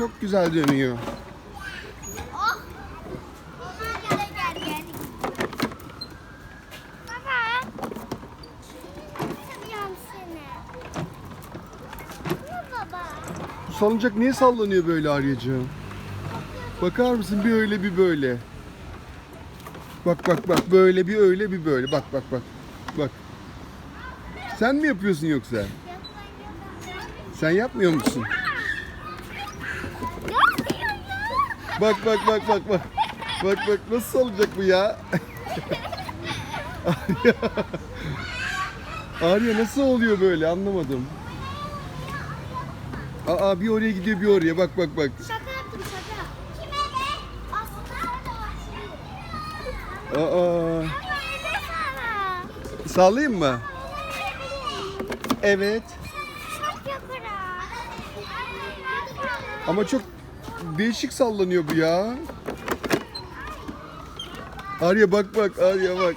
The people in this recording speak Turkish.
çok güzel dönüyor. Oh. Gel gel gel. Baba. Seviyorum seni. Ne baba? Bu salıncak niye sallanıyor böyle Aryacığım? Bakar mısın bir öyle bir böyle. Bak bak bak böyle bir öyle bir böyle. Bak bak bak. Bak. Sen mi yapıyorsun yoksa? Sen yapmıyor musun? Bak bak bak bak bak. Bak bak nasıl salacak bu ya? Arya. Arya nasıl oluyor böyle anlamadım. Aa bir oraya gidiyor bir oraya bak bak bak. Şaka yaptım şaka. Kime ne? Aslında. Aa sallayayım mı? Evet. Ama çok değişik sallanıyor bu ya. Arya bak bak Arya bak.